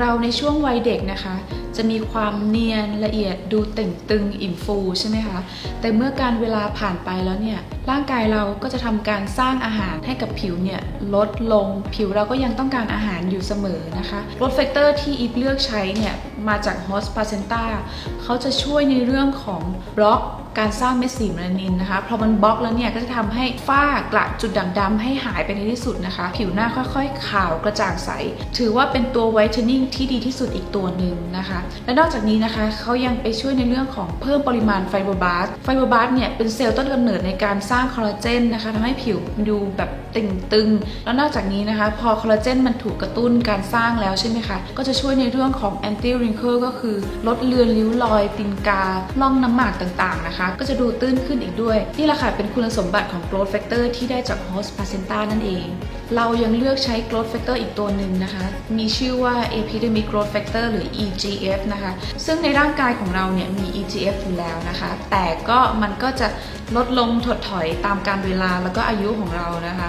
เราในช่วงวัยเด็กนะคะ จะมีความเนียนละเอียดดูเต่งตึงอิ่มฟูใช่ไหมคะ แต่เมื่อการเวลาผ่านไปแล้วเนี่ย ร่างกายเราก็จะทำการสร้างอาหารให้กับผิวเนี่ยลดลง ผิวเราก็ยังต้องการอาหารอยู่เสมอนะคะรสเฟกเตอร์ที่อีฟเลือกใช้เนี่ยมาจาก Host p a c e n t a เขาจะช่วยในเรื่องของบล็อกการสร้างเม็ดสีเมลานินนะคะพอมันบล็อกแล้วเนี่ยก็จะทำให้ฝ้ากระจุดด่างดำให้หายไปในที่สุดนะคะ ผิวหน้าค่อยๆ ขาวกระจ่างใส ถือว่าเป็นตัวไวท์เทนนิ่งที่ดีที่สุดอีกตัวหนึ่งนะคะ และนอกจากนี้นะคะเขายังไปช่วยในเรื่องของเพิ่มปริมาณไฟเบบาสไฟเบบาสเนี่ยเป็นเซลล์ต้นกำเนิดในการสร้างคอลลาเจนนะคะทำให้ผิวดูแบบตึงตึงๆ แล้วนอกจากนี้นะคะ พอคอลลาเจนมันถูกกระตุ้นการสร้างแล้วใช่ไหมคะ ก็จะช่วยในเรื่องของ anti wrinkle ก็คือ ลดเลือนริ้วรอยตีนกาล่องน้ำหมากต่างๆนะคะ ก็จะดูตื้นขึ้นอีกด้วย นี่แหละค่ะ เป็นคุณสมบัติของ growth factor ที่ได้จาก host placenta นั่นเอง เรายังเลือกใช้ growth factor อีกตัวหนึ่งนะคะ มีชื่อว่า epidermic growth factor หรือ EGF นะคะ ซึ่งในร่างกายของเราเนี่ยมี EGF อยู่แล้วนะคะ แต่ก็มันก็จะลดลงถดถอยตามการเวลาแล้วก็อายุของเรานะคะ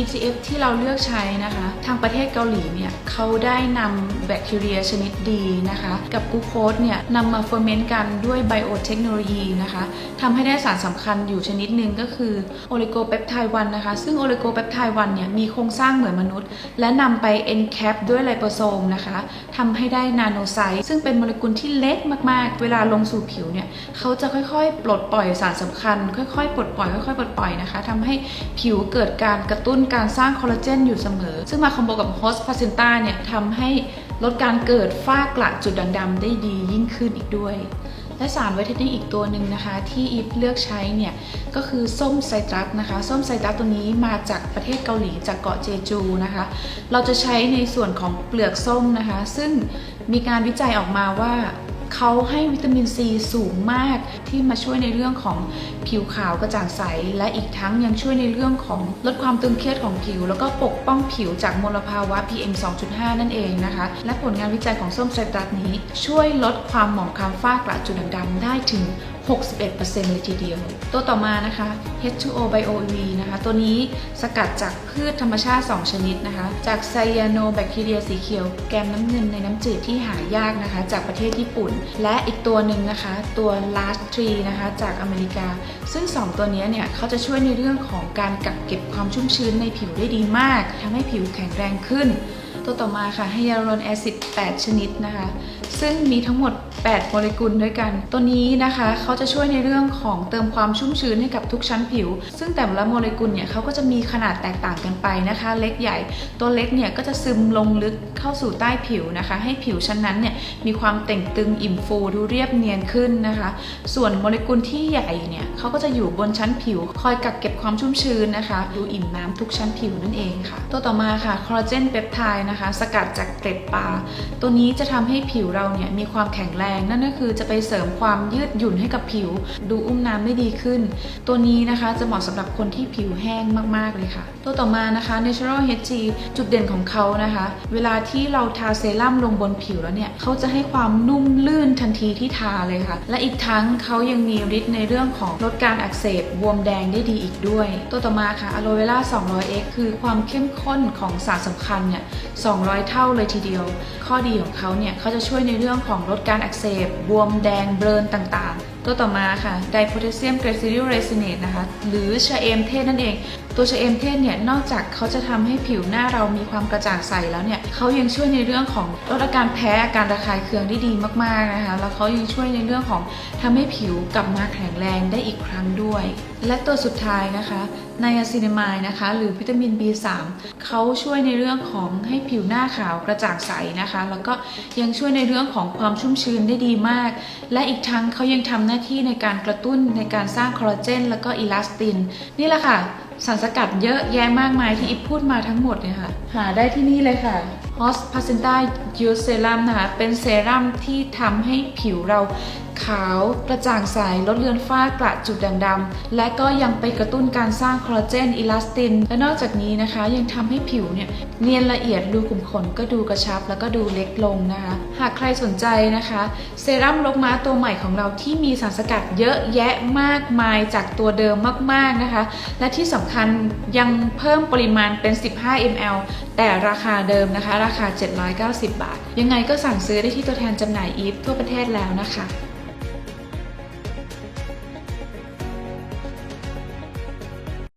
EGF ที่เราเลือกใช้นะคะ ทางประเทศเกาหลีเนี่ยเขาได้นำแบคทีเรียชนิดดีนะคะ กับกูโคสเนี่ยนำมาเฟอร์เมนต์กันด้วยไบโอเทคโนโลยีนะคะทำให้ได้สารสำคัญอยู่ชนิดหนึ่งก็คือโอลิโกเปปไทด์วันนะคะ ซึ่งโอลิโกเปปไทด์วันเนี่ยมีโครงสร้างเหมือนมนุษย์ และนำไป encap ด้วยไลโปโซมนะคะทำให้ได้นาโนไซต์ซึ่งเป็นโมเลกุลที่เล็กมากๆ เวลาลงสู่ผิวเนี่ยเขาจะค่อยๆ ปลดปล่อยสารสำคัญ ค่อยๆ ปลดปล่อยค่อยๆปลดปล่อยนะคะทำให้ผิวเกิดการกระตุ้นการสร้างคอลลาเจนอยู่เสมอ ซึ่งมาคอมโบกับโฮสต์พาเซนต้าเนี่ยทำให้ลดการเกิดฝ้ากระจุดด่างดำได้ดียิ่งขึ้นอีกด้วย และสารไวท์เทนนิ่งอีกตัวหนึ่งนะคะ ที่อีฟเลือกใช้เนี่ย ก็คือส้มไซตรัสนะคะ ส้มไซตรัสตัวนี้มาจากประเทศเกาหลีจากเกาะเจจูนะคะ เราจะใช้ในส่วนของเปลือกส้มนะคะ ซึ่งมีการวิจัยออกมาว่า เขาให้วิตามินซีสูงมากที่มาช่วยในเรื่องของผิวขาวกระจ่างใส และอีกทั้งยังช่วยในเรื่องของลดความตึงเครียดของผิว แล้วก็ปกป้องผิวจากมลภาวะ PM 2.5 นั่นเองนะคะ และผลงานวิจัยของส้มไซตรัสนี้ ช่วยลดความหมองคล้ำฝ้ากระจุดด่างดำได้ถึง 61%เลยทีเดียว ตัวต่อมานะคะ H2O Bio EV นะคะ ตัวนี้สกัดจากพืชธรรมชาติ 2 ชนิดนะคะ จากไซยาโนแบคทีเรียสีเขียว แกมน้ำเงินในน้ำจืดที่หายากนะคะ จากประเทศญี่ปุ่น และอีกตัวหนึ่งนะคะ ตัว Last Tree นะคะ จากอเมริกา ซึ่ง 2 ตัวนี้เนี่ยเขาจะช่วยในเรื่องของการกักเก็บความชุ่มชื้นในผิวได้ดีมากทำให้ผิวแข็งแรงขึ้นตัวต่อมาค่ะไฮยาลูรอนแอซิด 8 ชนิดนะคะ ซึ่งมีทั้งหมด 8 โมเลกุลด้วยกัน ตัวนี้นะคะเขาจะช่วยในเรื่องของเติมความชุ่มชื้นให้กับทุกชั้นผิว ซึ่งแต่ละโมเลกุลเนี่ยเขาก็จะมีขนาดแตกต่างกันไปนะคะ เล็กใหญ่ ตัวเล็กเนี่ยก็จะซึมลงลึกเข้าสู่ใต้ผิวนะคะ ให้ผิวชั้นนั้นเนี่ยมีความเต่งตึงอิ่มฟูดูเรียบเนียนขึ้นนะคะ ส่วนโมเลกุลที่ใหญ่เนี่ยเขาก็จะอยู่บนชั้นผิว คอยกักเก็บความชุ่มชื้นนะคะ ดูอิ่มน้ำทุกชั้นผิวนั่นเองค่ะ ตัวต่อมาค่ะคอลลาเจนเปปไทด์นะคะ สกัดจากเกล็ดปลาตัวนี้จะทำให้ผิวเราเนี่ยมีความแข็งแรงนั่นก็คือจะไปเสริมความยืดหยุ่นให้กับผิว ดูอุ้มน้ำได้ดีขึ้น ตัวนี้นะคะจะเหมาะสำหรับคนที่ผิวแห้งมากๆเลยค่ะ ตัวต่อมานะคะ Natural HG จุดเด่นของเขานะคะ เวลาที่เราทาเซรั่มลงบนผิวแล้วเนี่ยเขาจะให้ความนุ่มลื่นทันทีที่ทาเลยค่ะ และอีกทั้งเขายังมีฤทธิ์ในเรื่องของลดการอักเสบบวมแดงได้ดีอีกด้วย ตัวต่อมาค่ะ Aloe Vera 200x คือความเข้มข้นของสารสำคัญเนี่ย 200 เท่าเลยทีเดียว ข้อดีของเขาเนี่ยเขาจะช่วยในเรื่องของลดการอักเสบบวมแดงเบลนต่างๆ ตัวต่อมาค่ะไดโพแทสเซียมเกรซิลิเรซิเนตนะคะ หรือชะเอมเทศนั่นเอง ตัวชะเอมเทศเนี่ย นอกจากเขาจะทำให้ผิวหน้าเรามีความกระจ่างใสแล้วเนี่ยเขายังช่วยในเรื่องของลดอาการแพ้อาการระคายเคืองได้ดีมากๆนะคะ แล้วเขายังช่วยในเรื่องของทำให้ผิวกลับมาแข็งแรงได้อีกครั้งด้วยและตัวสุดท้ายนะคะไนอาซินามายนะคะ หรือวิตามิน B3 เขาช่วยในเรื่องของให้ผิวหน้าขาวกระจ่างใสนะคะ แล้วก็ยังช่วยในเรื่องของความชุ่มชื้นได้ดีมาก และอีกทั้งเขายังทำหน้าที่ในการกระตุ้นในการสร้างคอลลาเจนแล้วก็อิลาสติน นี่แหละค่ะสารสกัดเยอะแยะมากมายที่อิพูดมาทั้งหมดเนี่ยค่ะ หาได้ที่นี่เลยค่ะ Hos p a c e n t a Use Serum นะคะ เป็นเซรั่มที่ทำให้ผิวเรา ขาวกระจ่างใสลดเลือนฝ้ากระจุดด่างดำและก็ยังไปกระตุ้นการสร้างคอลลาเจนอิลาสติน และนอกจากนี้นะคะ ยังทำให้ผิวเนี่ยเนียนละเอียดรูขุมขนก็ดูกระชับ แล้วก็ดูเล็กลงนะคะ หากใครสนใจนะคะเซรั่มลกม้าตัวใหม่ของเราที่มีสารสกัดเยอะแยะมากมายจากตัวเดิมมากๆนะคะ และที่สำคัญยังเพิ่มปริมาณเป็น 15 ml แต่ราคาเดิมนะคะ ราคา 790 บาท ยังไงก็สั่งซื้อได้ที่ตัวแทนจำหน่ายอีฟทั่วประเทศแล้วนะคะ